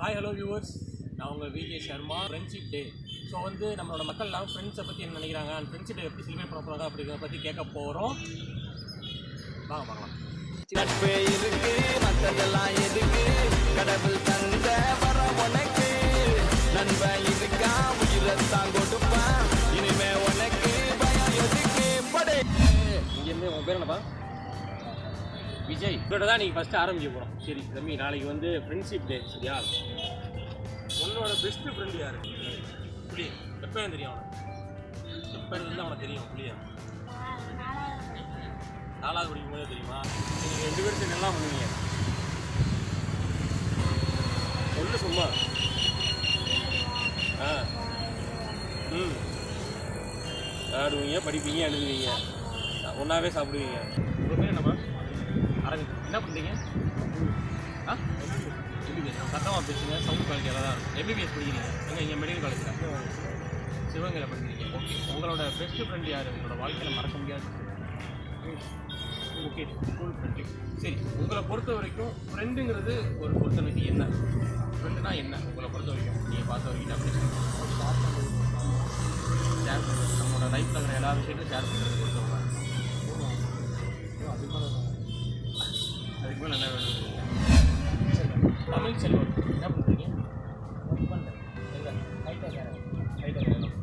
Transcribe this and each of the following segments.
Hi hello viewers நான் உங்கள் VJ Sharma. Friendship day so வந்து நம்மளோட மக்கள்லாம் ஃப்ரெண்ட்ஸை பற்றி என்ன நினைக்கிறாங்க? அந்த ஃப்ரெண்ட்ஷிப் டே எப்படி செலிப்ரேட் பண்ண போகிறாங்க அப்படிங்கிறத பற்றி கேட்க போகிறோம் வாங்க பார்க்கலாம். நட்பு இருக்கு எதுக்கு? கடவுள் தந்த வர உனக்கு. நண்பன் இருக்கா? உயிரத்தான் கொடுப்பான். இனிமே உனக்கு பயம் எதுக்கு? படை. இங்கேருந்து பேர் என்னப்பா? விஜய். இதோட தான் நீங்கள் ஃபஸ்ட்டு ஆரம்பிக்க போகிறோம் சரி தம்பி நாளைக்கு வந்து ஃப்ரெண்ட்ஷிப் டே சரியா? உன்னோட பெஸ்ட்டு ஃப்ரெண்டு யார்? புளி எப்போ தெரியும் அவனுக்கு எப்போ இருந்து அவனுக்கு தெரியும் புளியா நாலாவது படிக்கும் போதே தெரியுமா? நீங்கள் ரெண்டு பேரும் சேர்ந்து பண்ணுவீங்க? சொல்லு சும்மா. ஆ. ம். ஆடுவீங்க படிப்பீங்க எழுதுவீங்க. ஒன்றாவே சாப்பிடுவீங்க. உங்கள் பேர் என்னப்பா அரவிந்த். என்ன பண்ணுறீங்க ஆ? சட்டமாக சத்தமாக பேசுங்க. சவுண்ட் காலேஜில் தான் இருக்கும். எம்பிபிஎஸ் படிக்கிறீங்க. எங்கே இங்கே மெடிக்கல் காலேஜில் சிவகங்கையில் படிக்கிறீங்க. ஓகே உங்களோட பெஸ்ட் ஃப்ரெண்ட் யார்? உங்களோட வாழ்க்கையில் மறக்க முடியாது ஓகே ஸ்கூல் ஃப்ரெண்டு சரி. உங்களை பொறுத்த வரைக்கும் ஃப்ரெண்டுங்கிறது ஒரு பொறுத்தவரைக்கு என்ன? ஃப்ரெண்டுனா என்ன? உங்களை பொறுத்த வரைக்கும். நீங்கள் பார்த்த வரைக்கும் அப்படி ஷேர் பண்ணுறது நம்மளோட லைஃப்பில் இருக்கிற எல்லா விஷயத்தையும் ஷேர் பண்ணுறது பொறுத்தவங்க அதுக்கு மேலே என்ன வேணும்? தமிழ் செல்வம் என்ன பண்ணுறீங்க எங்க ஹைட்டாக வேணும்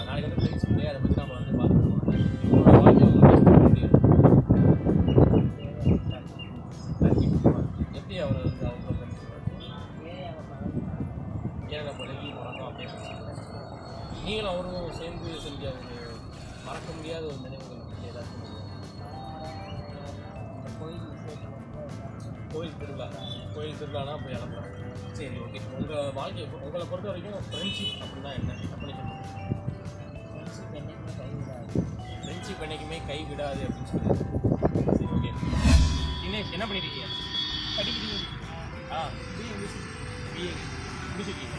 நாளைக்கு வந்து ஃப்ரெண்ட்ஸ் டே அதை பற்றி நம்ம வந்து பார்க்கணும் உங்களோட வாழ்க்கை எப்படி அவர் வந்து? அவங்க ஏன் பழகி அப்படியே நீங்களும் அவரும் சேர்ந்து செஞ்ச ஒரு மறக்க முடியாத ஒரு நினைவுகள் ஏதாச்சும் கோயில் திருவிழா. கோயில் திருவிழானா போய் இறங்கலாம் சரி ஓகே உங்கள் வாழ்க்கை உங்களை பொறுத்த வரைக்கும் ஃப்ரெண்ட்ஷிப் அப்படின்னா என்ன? டெஃபனேஷன் ஃப்ரெண்ட்ஷிப் என்றைக்குமே கை விடாது அப்படின்னு சொல்லி சரி ஓகே தினேஷ் என்ன பண்ணிருக்கீங்க படிக்கிறீங்க. ஆ பிஏ பிஏ முடிச்சிருக்கீங்க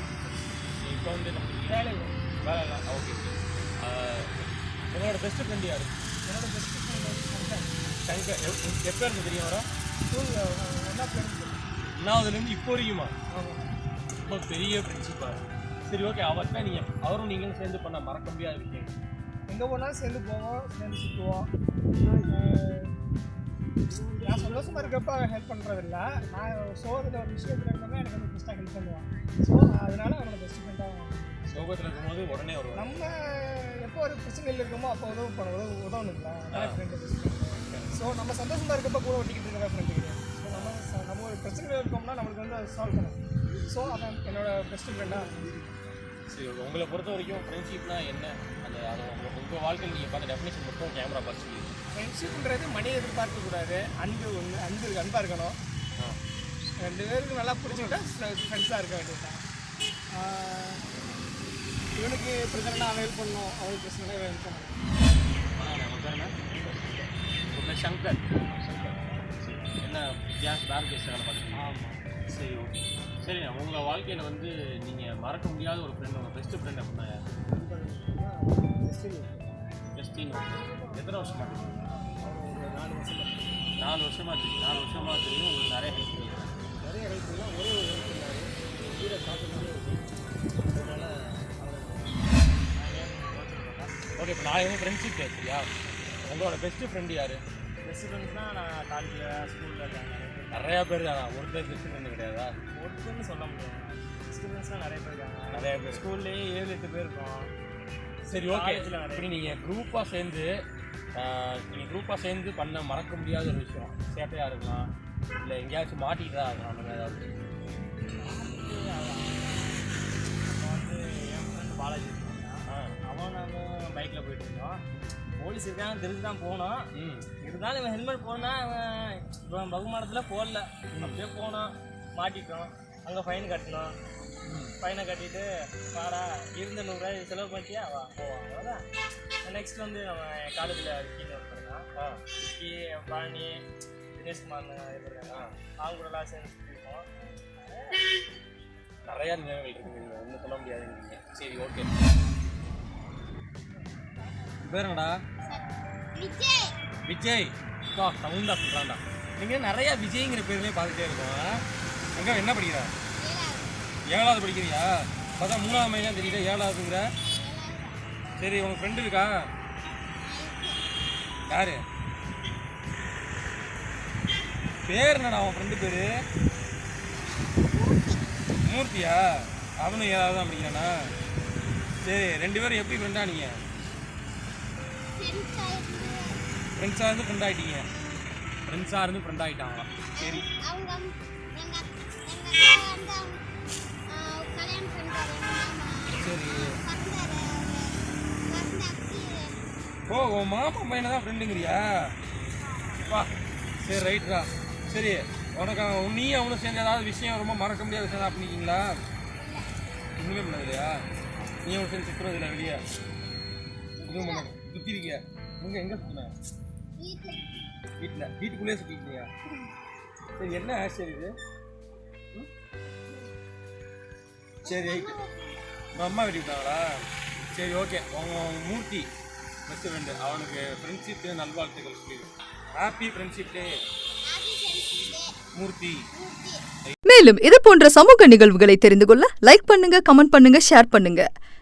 இப்போ வந்து வேலை வேலை இல்லை. ஓகே உங்களோட பெஸ்ட் ஃப்ரெண்ட் யார்? என்னோட பெஸ்ட் ஃப்ரெண்ட் சங்கர். எப்- எப்போ இருந்து தெரியும் அவரா. ஒன்றாவதுலேருந்து இப்போ வரைக்குமா? ரொம்ப பெரிய ஃப்ரெண்ட்ஷிப்பா சரி ஓகே அவர்கிட்ட நீங்கள் அவரும் நீங்களும் சேர்ந்து பண்ண மறக்க முடியாத விஷயம் எங்கே போனாலும் சேர்ந்து போவோம் சேர்ந்து சுற்றுவோம் நான் சந்தோஷமா இருக்கப்ப ஹெல்ப் பண்ணுறதில்ல நான் சோகத்தில் ஒரு விஷயத்தில் இருக்கோம்னா எனக்கு வந்து பெஸ்ட்டாக ஹெல்ப் பண்ணுவான். ஸோ அதனால அவனோட பெஸ்ட் ஃப்ரெண்டாக சோகத்தில் இருக்கும்போது உடனே வருவார் நம்ம எப்போ ஒரு பிரச்சனையில் இருக்கோமோ அப்போ உதவு பண்ண உதவு உதவணுங்களா அதான் ஃப்ரெண்டு ஸோ நம்ம சந்தோஷமா இருக்கப்ப கூட ஒட்டிக்கிட்டு இருக்கிற ஃப்ரெண்டு கிடையாது. ஸோ நம்ம ஒரு பிரச்சனையில் இருக்கோம்னா நம்மளுக்கு வந்து அதை சால்வ் பண்ணணும் ஸோ அவன் என்னோட பெஸ்ட் ஃப்ரெண்டாக சரி. உங்களை பொறுத்த வரைக்கும் ஃப்ரெண்ட்ஷிப்னா என்ன? அந்த அது உங்கள் வாழ்க்கையில் நீங்கள் பார்த்த டெஃபினேஷன் மட்டும் கேமரா பார்த்து ஃப்ரெண்ட்ஷிப்ன்றது மணி எதிர்பார்க்க கூடாது. அன்பு ஒன்று அன்பு அன்பாக இருக்கணும். ரெண்டு பேருக்கு நல்லா புரிஞ்சுக்கிட்டா ஃப்ரெண்ட்ஸாக இருக்க வேண்டியதுதான் இவனுக்கு பிரச்சனைனா அவன் ஹெல்ப் பண்ணணும். அவனுக்கு பிரச்சனை ஹெல்ப் பண்ணணும். சங்கர். கேஸ் வேறு கேஸ் வேலை ஆமாம் சரி ஓகே சரி உங்கள் வாழ்க்கையில் வந்து நீங்கள் மறக்க முடியாத ஒரு ஃப்ரெண்ட் உங்கள் பெஸ்ட் ஃப்ரெண்ட் அப்படின்னா யார்? ஜஸ்டின் எத்தனை வருஷமா? தெரியும் நாலு வருஷம் நாலு வருஷமா தெரியும். நாலு வருஷமா தெரியும். உங்களுக்கு நிறைய ஹெல்ப் நிறைய ஹெல்ப் ஒரே ஒரு ஹெல்ப் பண்ணாரு வீடை அதனால ஓகே இப்போ நான் எதுவும் ஃப்ரெண்ட்ஷிப் டே சரியா உங்களோட பெஸ்ட் ஃப்ரெண்டு யார்? ஃப்ரெண்ட்ஸ்னால் நான் காலேஜில் ஸ்கூலில் இருக்காங்க. நிறையா பேர் தானா. ஒருத்தர் ஃப்ரெண்டு கிடையாதா? ஒருத்தர்னு சொல்ல முடியாது. பெஸ்ட் ஃப்ரெண்ட்ஸ்லாம் நிறைய பேர் இருக்காங்க. நிறைய பேர். ஸ்கூல்லேயே ஏழு எட்டு பேர் இருக்கோம். சரி ஓகே இப்படி நீங்கள் குரூப்பாக சேர்ந்து நீங்கள் குரூப்பாக சேர்ந்து பண்ண மறக்க முடியாத ஒரு விஷயம். சேட்டையாக இருக்கலாம். இல்லை எங்கேயாச்சும் மாட்டிக்கிட்டா இருக்கலாம் அந்த மாதிரி ஏதாவது வந்து என் ஃப்ரெண்ட் பாலாஜி இருக்காங்க. அவன் நானும் பைக்கில் போயிட்டு இருந்தோம். போலீஸ் இருக்காங்க தெரிஞ்சு தான் போனோம். இருந்தாலும் இவன் ஹெல்மெட் போனா அவன் இவன் பகுமானத்தில் போடல. அப்படியே போனோம் மாட்டிட்டோம். அங்கே ஃபைன் கட்டணும் ஃபைனை கட்டிட்டு வாடா இருந்த நூறுரூவா செலவு பண்ணிட்டியா? வா போவோம் அவ்வளோதான் நெக்ஸ்ட் வந்து நம்ம காலேஜில் விக்கின்னு ஆ. விக்கி பழனி தினேஷ்குமார் இருக்காங்க. அவங்க கூடலாம் சேர்ந்து சுற்றிருக்கோம் நிறையா நினைவுகள் இருக்குங்க ஒன்றும் சொல்ல முடியாதுங்க. சரி ஓகே பேர் என்னடா? விஜய். விஜய். பா சவுண்டா சொல்கிறான்டா நீங்கள் நிறையா விஜய்ங்கிற பேர்லேயே பார்த்துட்டே இருக்கோம். எங்கே என்ன படிக்கிறா? ஏழாவது. படிக்கிறியா? பார்த்தா மூணாவது மையம் தெரியல ஏழாவதுங்கிற. சரி உனக்கு ஃப்ரெண்டு இருக்கா? யாரு? பேர் என்னடா அவன் ஃப்ரெண்டு பேரு? மூர்த்தியா? அவனும் ஏழாவது தான் படிக்கிறானா? சரி ரெண்டு பேரும் எப்படி ஃப்ரெண்டா நீங்க ஃப்ரெண்ட்ஸா இருந்து ஃப்ரெண்ட்ஸாக இருந்து ஃப்ரெண்ட் ஆகிட்டீங்க ஃப்ரெண்ட்ஸாக இருந்து ஃப்ரெண்ட் ஆகிட்டாங்களா சரி. சரி. ஓ உன் மாமா பையனை தான் ஃப்ரெண்டுங்கிறியா? வா. சரி ரைட்ரா சரி உனக்கு நீ அவனும் சேர்ந்து ஏதாவது விஷயம் ரொம்ப மறக்க முடியாத விஷயம் ஏதாவது பண்ணிக்கிங்களா? ஒன்றுமே பண்ணது இல்லையா நீ அவன் சரி சுற்றுறது இல்லை வெளியே. இதுவும் பண்ண இருக்கியா எங்கே எங்கே சுற்றின வீட்டில் வீட்டுக்குள்ளேயே சுற்றிக்கிட்டியா சரி என்ன ஸ்டைல் இது? சரி உங்கள் அம்மா வெட்டி விட்டாங்களா சரி ஓகே. உங்கள் மூர்த்தி பெஸ்ட் ஃப்ரெண்டு அவனுக்கு ஃப்ரெண்ட்ஷிப் டே நல்வாழ்த்துக்கள் சொல்லி happy friendship day happy friendship day Murthy. Murthy. மேலும் இது போன்ற சமூக நிகழ்வுகளை தெரிந்து கொள்ள லைக் பண்ணுங்க கமெண்ட் பண்ணுங்க ஷேர் பண்ணுங்க.